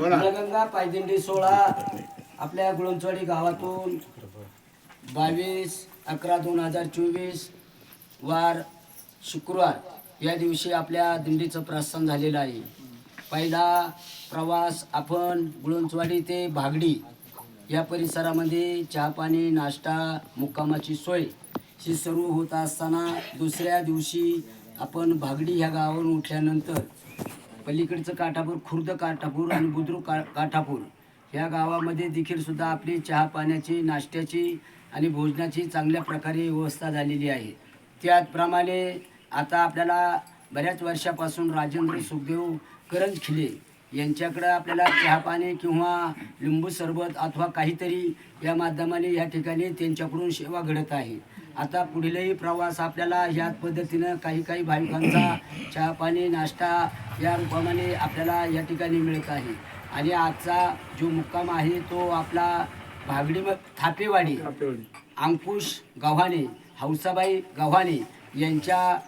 नळगंगा पायदिंडी सोळा आपल्या गुळंचवाडी गावातून बावीस अकरा दोन हजार चोवीस वार शुक्रवार या दिवशी आपल्या दिंडीचं प्रस्थान झालेलं आहे. पहिला प्रवास आपण गुळंचवाडी ते भागडी या परिसरामध्ये चहापाणी नाश्ता मुक्कामाची सोय ही सर्व होत असताना दुसऱ्या दिवशी आपण भागडी ह्या गावावरून उठल्यानंतर पलीकडचं काठापूर खुर्द काठापूर आणि बुद्रुक का काठापूर. ह्या गावामध्ये देखील सुद्धा आपली चहा पाण्याची नाश्त्याची आणि भोजनाची चांगल्या प्रकारे व्यवस्था झालेली आहे. त्याचप्रमाणे आता आपल्याला बऱ्याच वर्षापासून राजेंद्र सुखदेव करंजखिले यांच्याकडं आपल्याला चहा पाणी किंवा लिंबू सरबत अथवा काहीतरी या माध्यमाने या ठिकाणी त्यांच्याकडून सेवा घडत आहे. आता पुढीलही प्रवास आपल्याला ह्याच पद्धतीनं काही काही भाविकांचा चहा पाणी नाश्ता या रूपाने आपल्याला या ठिकाणी मिळत आहे. आणि आजचा जो मुक्काम आहे तो आपला भागडी थापेवाडी. अंकुश गव्हाणे हौसाबाई गव्हाणे यांच्या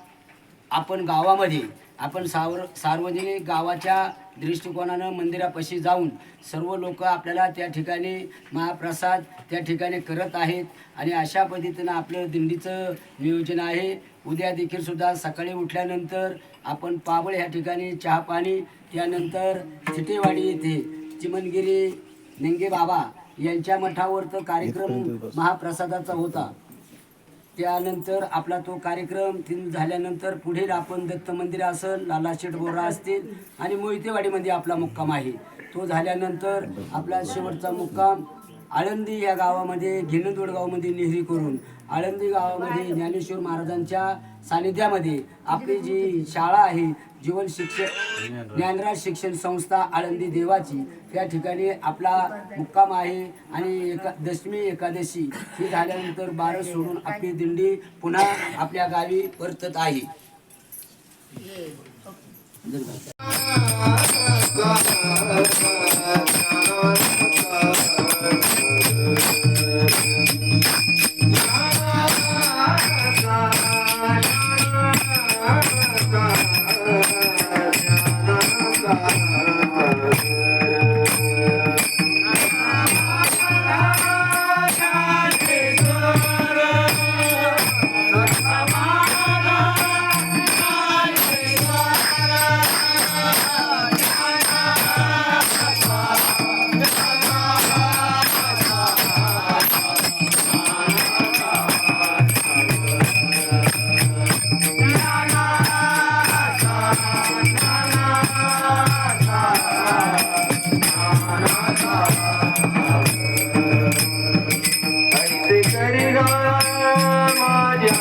आपण गावामध्ये आपण सावर सार्वजनिक गावाच्या दृष्टिकोनानं मंदिरापाशी जाऊन सर्व लोक आपल्याला त्या ठिकाणी महाप्रसाद त्या ठिकाणी करत आहेत. आणि अशा पद्धतीनं आपलं दिंडीचं नियोजन आहे. उद्या देखील सुद्धा सकाळी उठल्यानंतर आपण पाबळ ह्या ठिकाणी चहा पाणी त्यानंतर थिटेवाडी येथे चिमनगिरी नेंगे बाबा यांच्या मठावर तर कार्यक्रम महाप्रसादाचा होता. त्यानंतर आपला तो कार्यक्रम तीन झाल्यानंतर पुढील आपण दत्त मंदिर असेल लाला बोरा असतील आणि मोहितेवाडीमध्ये आपला मुक्काम आहे. तो झाल्यानंतर आपला शेवटचा मुक्काम आळंदी या गावामध्ये घेनदोड गावामध्ये नेहरी करून. आळंदी गावामध्ये ज्ञानेश्वर महाराजांच्या सानिध्यामध्ये आपली जी शाळा आहे जीवन शिक्षण ज्ञानराज शिक्षण संस्था आळंदी देवाची त्या ठिकाणी आपला मुक्काम आहे आणि एका दशमी एकादशी ही झाल्यानंतर बारस सोडून आपली दिंडी पुन्हा आपल्या गावी परतत आहे. माझ्या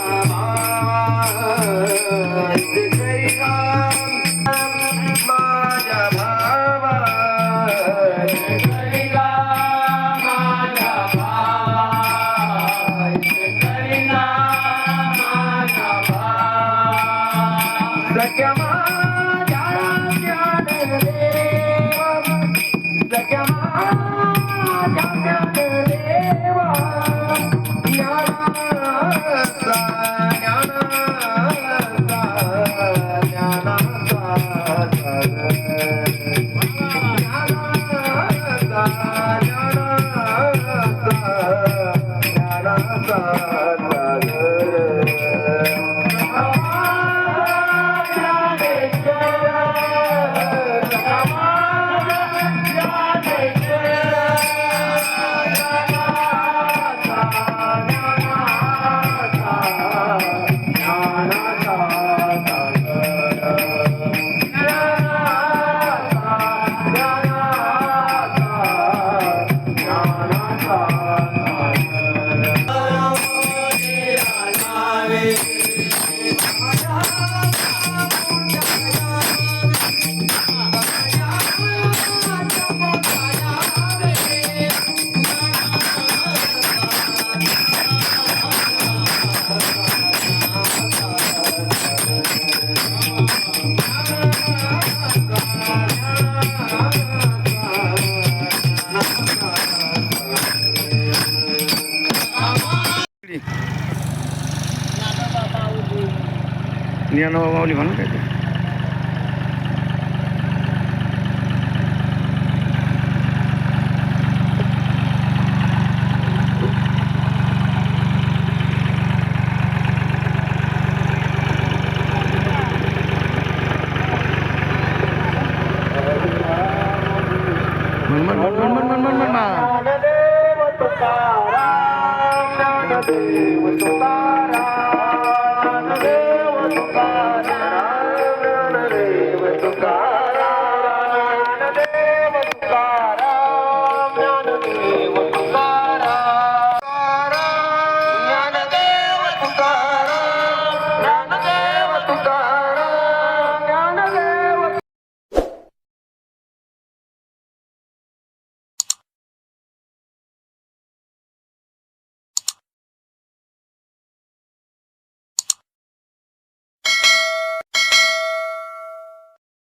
નિયાનો માવલી મને કહે છે Thank you. Thank you.